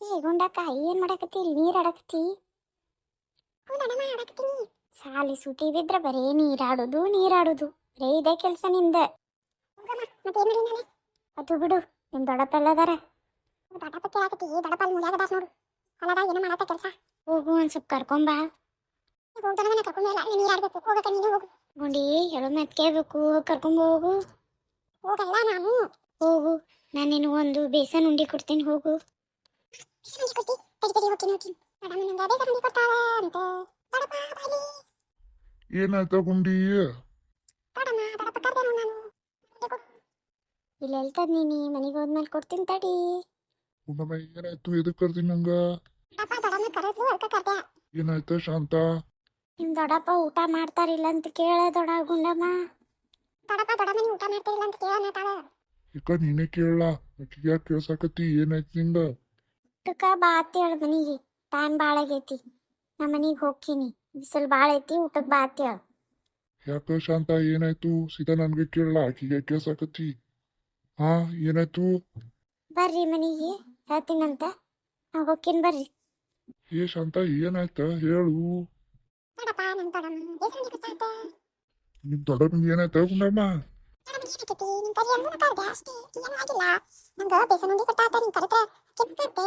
ಏ ಗುಂಡಕ್ಕ ಏನ್ ಮಾಡಕತ್ತಿ? ನೀರ್ ಆಡಕತ್ತಿ? ಸಾಲಿ ಸುಟಿ ಬಿದ್ರ ಬರೀ ನೀರಾಡುದು ನೀರಾಡುದು ಬರೀ ಇದೇ ಕೆಲ್ಸ ನಿಂದ. ಅದು ಬಿಡು ನಿಮ್ ದೊಡ್ಡಪ್ಪ ಎಲ್ಲದಾರ? ದೊಡ್ಡಪ್ಪ ಕೇಳಾಕತ್ತಿ ದೊಡ್ಡಪ್ಪ ಅಲ್ಲಿ ನೋಡು. ಅಲ್ಲದ ಏನೋ ಮಾಡತ್ತ ಕೆಲಸ? ಹೋಗು ಒಂದ್ ಸ್ವಲ್ಪ ಕರ್ಕೊಂಬಾ ಹೋಗ್ತಾನ ಕರ್ಕೊಂಡ್ ನೀರ್ ಆಡ್ಬೇಕು ಹೋಗಕ್ಕ ನೀನು ಹೋಗು. ಗುಂಡಿ ಹೇಳೋ ಮಾತ್ ಕೇಳ್ಬೇಕು. ಕರ್ಕೊಂಡು ಹೋಗು. ಹೋಗಲ್ಲ ನಾನು. ಹೋಗು. ನಾನು ನೀನು ಒಂದು ಬೇಸನ್ ಉಂಡಿ ಕೊಡ್ತೀನಿ. ಹೋಗು. ಬೇಸನ್ ಉಂಡಿ ಕೊಡ್ತಿ? ತಡಿ ತಡಿ ಹೋಗ್ತೀನಿ ಹೋಗ್ತೀನಿ. ಮೇಡಮ್ ನಿನಗೆ ಬೇಸನ್ ಉಂಡಿ ಕೊಡ್ತಾಳೆ ಅಂತ. ದೊಡ್ಡಪ್ಪ ಬಾಯ್ಲಿ. ಏನಾಯ್ತ ಗುಂಡಿ? ದೊಡ್ಡಮ್ಮ ದೊಡ್ಡಪ್ಪ ಕರ್ದೇನು ನಾನು. ಇಲ್ಲಿ ಹೇಳ್ತದ ನೀನಿ. ಮನೆಗೆ ಹೋದ್ಮೇಲೆ ಕೊಡ್ತೀನಿ ತಡಿ. ಗುಂಡಮ್ಮ ಏನಾಯ್ತು? ಎದಕ್ಕೆ ಕರ್ದಿ ನಂಗ? ಏನಾಯ್ತ ಶಾಂತ? ನಿಮ್ ದೊಡ್ಡಪ್ಪ ಊಟ ಮಾಡ್ತಾರಿಲ್ಲ ಅಂತ ಕೇಳ ದೊಡ ಗುಂಡಮ್ಮ. ದೊಡ್ಡಪ್ಪ ದೊಡ್ಡಮ್ಮ ನೀವು ಊಟ ಮಾಡ್ತಾರಿಲ್ಲ ಅಂತ ಕೇಳ ತಾಳೆ. ಇಕ್ಕ ನೀನೇ ಕೇಳಲ್ಲ ಆಕಿಗೆ ಯಾಕೆ ಕೇಳ್ಸಾಕತ್ತಿ? ಏನಾಯ್ತು ನಿಂದ? ಊಟಕ್ಕ ಬಾ ಅತ್ತಿ ಹೇಳ ಮನಿಗೆ. ಟೈಮ್ ಭಾಳ ಆಗೈತಿ. ನಾ ಮನಿಗೆ ಹೋಗ್ತೀನಿ. ಬಿಸಿಲು ಭಾಳ ಐತಿ ಊಟಕ್ಕೆ ಬಾ ಅತ್ತಿ ಹೇಳ. ಯಾಕ ಶಾಂತ ಏನಾಯ್ತು? ಸೀದಾ ನನಗೆ ಕೇಳಲ್ಲ ಆಕಿಗೆ ಕೇಳ್ಸಾಕತ್ತಿ? ಹಾ ಏನಾಯ್ತು? ಬರ್ರಿ ಮನಿಗೆ ಹೇಳ್ತೀನಂತ. ನಾ ಹೋಗ್ತೀನಿ ಬರ್ರಿ. ಏ ಶಾಂತ ಏನಾಯ್ತ? ಹೇಳು. ದೊಡ್ಡಪ್ಪ ನಮ್ಮ ದೊಡ್ಡಮ್ಮ ಬೇಸನ್ ಗೊತ್ತಾಯ್ತ ನಿಮ್ ದೊಡ್ಡಪ್ಪನಿಗೆ ಏನಾಯ್ತ ಗುಂಡಮ್ಮ ನಿಮ್ ಕರಿ ಅಂದ್ರೂ ಕರ್ದೆ ಅಷ್ಟೇ ಏನೂ ಆಗಿಲ್ಲ ನಂಗೆ ಬೇಸನ್ ಉಂಡಿ ಕೊಟ್ಟಾತ ನೀನ್ ಕರೆದ್ರೆ ಕೆಂಪತ್ತೆ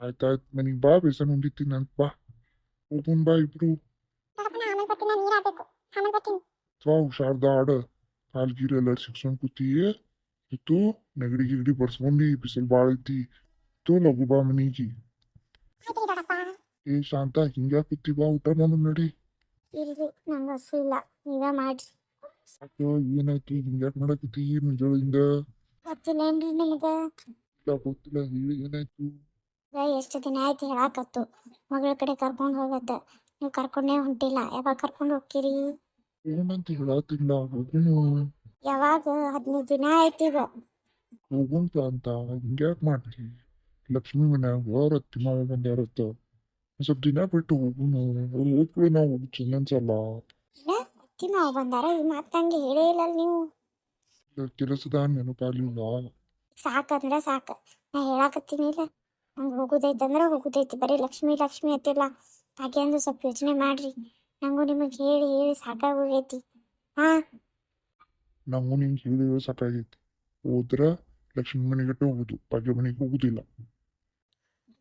ಆಯ್ತಾಯ್ತು ಮನಿಗ್ ಬಾ ಬೇಸನ್ ಉಂಡಿತೀನಿ ಅಂತ ಬಾ ಹೋಗುನ್ ಬಾ ಇಬ್ರು ದೊಡ್ಡಪ್ಪ ನಾ ಆಮೇಲೆ ಬರ್ತೀನಿ ನೀರು ಆಡ್ಬೇಕು ಆಮೇಲೆ ಬರ್ತೀನಿ ಸ್ವಾ ಹುಷಾರ್ದ ಆಡ ಕಾಲ್ ಗೀರ್ ಎಲ್ಲ ಸಿಕ್ಸ್ಕೊಂಡ್ ಕೂತಿಯೇ ಇತ್ತು ನೆಗಡಿ ಗಿಗಡಿ ಬಡ್ಸ್ಕೊಂಡಿ ಬಿಸಿಲು ಭಾಳ ಐತಿ ಇತ್ತು ಲಘು ಬಾ ಮನಿಗೆ ಆಯ್ತು ದೊಡ್ಡಪ್ಪ ಏ ಶಾಂತ ಹಿಂಗ್ಯಾಕ್ ಕೂತಿ ಬಾ ಊಟ ಮಾಡು ನೋಡಿ. ಇಲ್ರಿ ನಂಗೆ ಹಸು ಇಲ್ಲ. ನೀವೇ ಮಾಡ್ರಿ. ಯಾಕ ಏನಾಯ್ತು ಹಿಂಗ್ಯಾಕ್ ಮಾಡಕತ್ತಿ ಮುಂಜಾಳಿಂದ ಗೊತ್ತಿಲ್ಲೇನ್ರಿ ನಿಮಗೆ? ಇಲ್ಲ ಗೊತ್ತಿಲ್ಲ. ಹೇಳಿ ಏನಾಯ್ತು? ಎಷ್ಟು ದಿನ ಆಯ್ತು ಹೇಳಾಕತ್ತು. ಮಗಳ ಕಡೆ ಕರ್ಕೊಂಡು ಹೋಗತ್ತ ನೀವು ಕರ್ಕೊಂಡೇ ಹೊಂಟಿಲ್ಲ. ಯಾವಾಗ ಕರ್ಕೊಂಡು ಹೋಗ್ತೀರಿ? ಏನಂತ ಹೇಳಾತಿಲ್ಲ ಹೋಗುನು. ಯಾವಾಗ? ಹದಿನೈದು ದಿನ ಆಯ್ತು ಈಗ. ಹೋಗುಂತ ಅಂತ ಹಿಂಗ್ಯಾಕ್ ಮಾಡ್ತಿ? ಲಕ್ಷ್ಮಿ ಮನ್ಯಾಗ ರತ್ತಿ ಮಾವ ಬಂದ್ಯಾರತ್ತ. ಸ್ವಲ್ಪ ದಿನ ಬಿಟ್ಟು ಹೋಗುನು ಹೋಗ್ತೀವಿ ನಾವು. ಅತ್ತಿ ಮಾವು ಬಂದಾರ ಈ ಮಾತಂಗೆ ಹೇಳೇ ಇಲ್ಲ ನೀವು. ಕೆಲಸದ ನೆನಪಾಗ್ಲಿಲ್ಲ ಸಾಕಂದ್ರೆ ಸಾಕು ನಾ ಹೇಳಾಕತ್ತೀನಿ ಇಲ್ಲ. ನಂಗೆ ಹೋಗುದೈತೆ ಅಂದ್ರೆ ಹೋಗುದೈತಿ. ಬರೀ ಲಕ್ಷ್ಮಿ ಲಕ್ಷ್ಮಿ ಅತ್ತಿಲ್ಲ ಹಾಗೆ ಅಂದ್ರೆ ಸ್ವಲ್ಪ ಯೋಚನೆ ಮಾಡ್ರಿ. ನಂಗೂ ನಿಮಗೆ ಹೇಳಿ ಹೇಳಿ ಸಾಕಾಗೋಗೈತಿ. ಹಾ? ನಂಗೂ ನಿಂಗೆ ಹೇಳಿ ಸಾಕಾಗೈತಿ. ಹೋದ್ರ ಲಕ್ಷ್ಮಿ ಮನೆಗಟ್ಟ ಹೋಗುದು. ಭಾಗ್ಯ ಮನೆಗೆ ಹೋಗುದಿಲ್ಲ.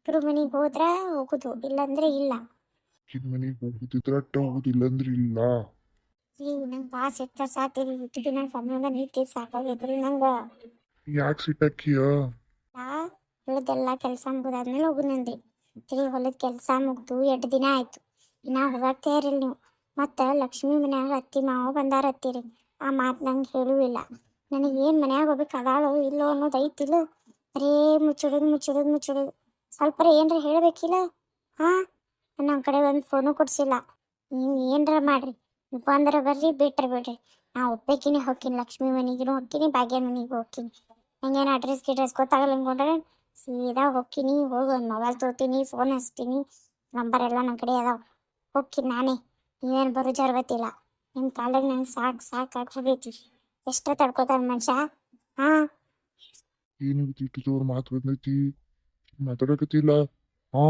ಇಬ್ರು ಮನೆಗೆ ಹೋದ್ರ ಹೋಗುದು ಇಲ್ಲಂದ್ರೆ ಇಲ್ಲ. ಕಿನ್ ಮನೆಗೆ ಹೋಗುದಿದ್ರ ಅಟ್ಟ ಹೋಗುದು ಇಲ್ಲಂದ್ರೆ ಇಲ್ಲ. ಈಗ ನಂಗೆ ಭಾಳ ಸಿಟ್ಟ ಸಾತಿರಿ ಇಟ್ಟು ದಿನ ಸಮಯ ನಿಂತಿ ಸಾಕಾಗೈತ್ರಿ ನಂಗೆ. ಯಾಕೆ ಸಿಟ್ಟಕ್ಕಿಯ ನಾ ಹೇಳದೆಲ್ಲ ಕೆಲಸ ಮುಗಿದಾದ್ಮೇಲೆ ಹೋಗುನಂದ್ರಿ. ತಿಳಿ ಹೊಲದ ಕೆಲಸ ಮುಗ್ದು ಎರಡು ದಿನ ಆಯ್ತು. ಇನ್ನ ಹೋಗಾಕ್ತೇ ಇರಲಿ ನೀವು. ಮತ್ತು ಲಕ್ಷ್ಮಿ ಮನ್ಯಾಗ ಅತ್ತಿ ಮಾವ ಬಂದಾರ ಅತ್ತಿರಿ. ಆ ಮಾತು ನಂಗೆ ಹೇಳುವಿಲ್ಲ. ನನಗೆ ಏನು ಮನ್ಯಾಗ ಹೋಗ್ಬೇಕು ಅದಾಳು ಇಲ್ಲೋ ಅನ್ನೋದು ಐತಿಲ್ಲ ಬರೇ ಮುಚ್ಚಿಡೋದು ಮುಚ್ಚಿಡೋದು ಮುಚ್ಚಿಡೋದು. ಸ್ವಲ್ಪ ಏನ್ರ ಹೇಳಬೇಕಿಲ್ಲ? ಹಾಂ ನಮ್ಮ ಕಡೆ ಒಂದು ಫೋನು ಕೊಡ್ಸಿಲ್ಲ. ನೀವು ಏನರ ಮಾಡ್ರಿ. ಅಂದ್ರೆ ಬರ್ರಿ, ಬಿಟ್ರೆ ಬಿಡ್ರಿ. ನಾ ಒಪ್ಪೇಕಿನಿ ಹೋಗ್ತೀನಿ, ಲಕ್ಷ್ಮಿ ಮನೆಗಿನೂ ಹೋಗ್ತೀನಿ ಭಾಗ್ಯ ಮನೆಗೆ ಹೋಗ್ತೀನಿ. ನಂಗೇನು ಅಡ್ರೆಸ್ ಗಿಡ್ರೆಸ್ ಗೊತ್ತಾಗಲ್ಲ ಅನ್ಕೊಂಡ್ರೆ ಸೀದಾ ಹೋಗ್ತೀನಿ, ಹೋಗಿ, ಒಂದು ಮೊಬೈಲ್ ತೊಗೋತೀನಿ ಫೋನ್ ಹಚ್ತೀನಿ. ನಂಬರ್ ಎಲ್ಲ ನನ್ನ ಕಡೆ ಅದಾವ. ಹೋಗ್ತೀನಿ ನಾನೇ. ನೀವೇನು ಬರೋ ಜರ್ವತ್ತಿಲ್ಲ ನಿಮ್ಮ ಕಾಲಾಗ ನಂಗೆ ಸಾಕು ಸಾಕು ಹಾಕ್ಬಿಡೈತಿ ಎಷ್ಟೋ ತಡ್ಕೋತಾನೆ ಮನುಷ್ಯ. ಹಾಂ. ಏನು ಜೋರ್ ಮಾತು ಬಂದೈತಿ? ಮಾತಾಡಕತ್ತಿಲ್ಲ. ಹಾ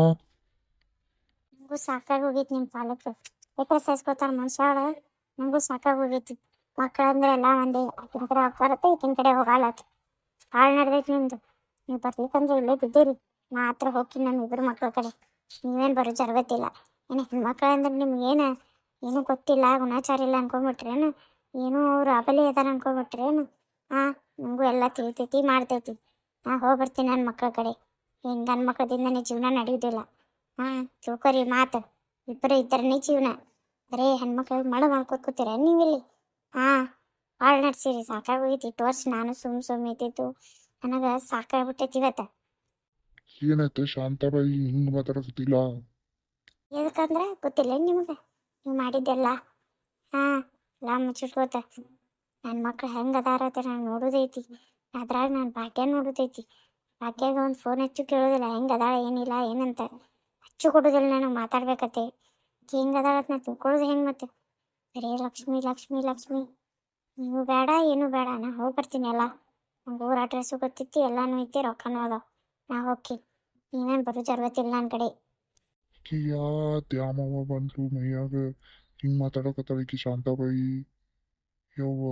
ನನಗೂ ಸಾಕಾಗಿ ಹೋಗೈತಿ ನಿಮ್ಮ ಕಾಲಕ್ಕೆ ಯಾಕೆ ಸಹಿಸ್ಕೋತಾರ ಮನುಷ್ಯಳ ನನಗೂ ಸಾಕಾಗಿ ಹೋಗೈತಿ. ಮಕ್ಕಳಂದ್ರೆ ಎಲ್ಲ ಒಂದೇ. ಆಕಿನ ಕಡೆ ಹೋಗ್ಬಾರತ್ತೆ ಈಕಿನ ಕಡೆ ಹೋಗಲ್ಲ ಭಾಳ ನಡ್ದೈತಿ ನಿಮ್ದು. ನೀವು ಬರ್ಲಿಕ್ಕಂದ್ರೆ ಇಲ್ಲೇ ಬಿದ್ದೀರಿ. ನಾ ಹತ್ರ ಹೋಗ್ತೀನಿ ನಮ್ಮ ಇಬ್ರು ಮಕ್ಕಳ ಕಡೆ. ನೀವೇನು ಬರೋ ಜರ್ಗತ್ತಿಲ್ಲ. ಏನು ಹೆಣ್ಮಕ್ಳಂದ್ರೆ ನಿಮ್ಗೇನು ಏನೂ? ಗೊತ್ತಿಲ್ಲ, ಗುಣಾಚಾರ ಇಲ್ಲ ಅನ್ಕೊಂಬಿಟ್ರೇನು ಏನೋ? ಅವ್ರು ಅಬಲಿ ಅದಾರ ಅನ್ಕೊಂಬಿಟ್ರೇನು ಹಾ ನಮಗೂ ಎಲ್ಲ ತಿಳಿತೈತಿ, ಮಾಡ್ತೈತಿ. ನಾ ಹೋಗ್ಬರ್ತೀನಿ ನನ್ನ ಮಕ್ಳ ಕಡೆ. ಹಿಂಗೆ ಗಂಡ್ ಜೀವನ ನಡೆಯೋದಿಲ್ಲ ಹಾಂ ತಿಳ್ಕೊರಿ ಮಾತು. ಇಬ್ಬರು ಇದ್ದರನೇ ಜೀವನ. ಬರೀ ಹೆಣ್ಮಕ್ಳಿಗೆ ಮಳೆ ಮಾಡ್ಕೊತ ಕೂತೀರ ನೀವಿಲ್ಲಿ? ಹಾ ಭಾಳ ನಡ್ಸಿರಿ ಸಾಕಾಗೋಗೈತಿ. ಇಟ್ಟು ವರ್ಷ ನಾನು ಸುಮ್ ಸುಮ್ ಇದ್ದಿದ್ದು. ನನಗ ಸಾಕಾಗ್ಬಿಟ್ಟೈತಿ ಇವತ್ತು. ಏನಾಯ್ತು ಶಾಂತಾಬಾಯಿ ಹಿಂಗ್ ಮಾತಾಡಿಲ್ಲ ಎದಕ್ಕಂದ್ರೆ ಗೊತ್ತಿಲ್ಲ ನಿಮಗೆ. ನೀವು ಮಾಡಿದ್ದೆಲ್ಲ. ಹಾ ಲಾ ಮುಚ್ಚಿಟ್ಕೋತ. ನನ್ನ ಮಕ್ಳು ಹೆಂಗೆ ಅದಾರ ಅಂತ ನಾನು ನೋಡೋದೈತಿ. ಅದ್ರಾಗ ನಾನು ಭಾಗ್ಯ ನೋಡೋದೈತಿ. ಭಾಗ್ಯಾಗ ಒಂದು ಫೋನ್ ಹಚ್ಚು ಕೇಳೋದಿಲ್ಲ ಹೆಂಗೆ ಅದಾಳ? ಏನಿಲ್ಲ? ಏನಂತ? ಹಚ್ಚು ಕೊಡೋದಿಲ್ಲ ನನಗೆ ಮಾತಾಡ್ಬೇಕತ್ತೆ. ಹೆಂಗೆ ಅದಾಳತ್ ನಾ ತಿಳ್ಕೊಳ್ಳೋದು ಹೆಂಗೆ ಮತ್ತೆ? ಬರೀ ಲಕ್ಷ್ಮಿ ಲಕ್ಷ್ಮಿ ಲಕ್ಷ್ಮಿ. ನೀವು ಬೇಡ, ಏನು ಬೇಡ. ನಾ ಹೋಗಿ ಬರ್ತೀನಿ ಎಲ್ಲ. ನಂಗೆ ಊರ ಅಡ್ರೆಸ್ಸು ಗೊತ್ತಿತ್ತು, ಎಲ್ಲನೂ ಐತಿ, ರೊಕ್ಕನೂ ಅದಾವ. ನಾ ಹೋಗಿ ನೀನೇನು ಬರೋ ಜರ್ವತ್ತಿಲ್ಲ ನನ್ನ ಕಡೆ. ಕಿಯಾ ದ್ಯಾಮವ್ವ ಮೈಯಾಗ. ಹಿಂಗೆ ಮಾತಾಡಕತ್ತಾಳ ಈಕಿ ಶಾಂತಾಬಾಯಿ. ಯವ್ವ.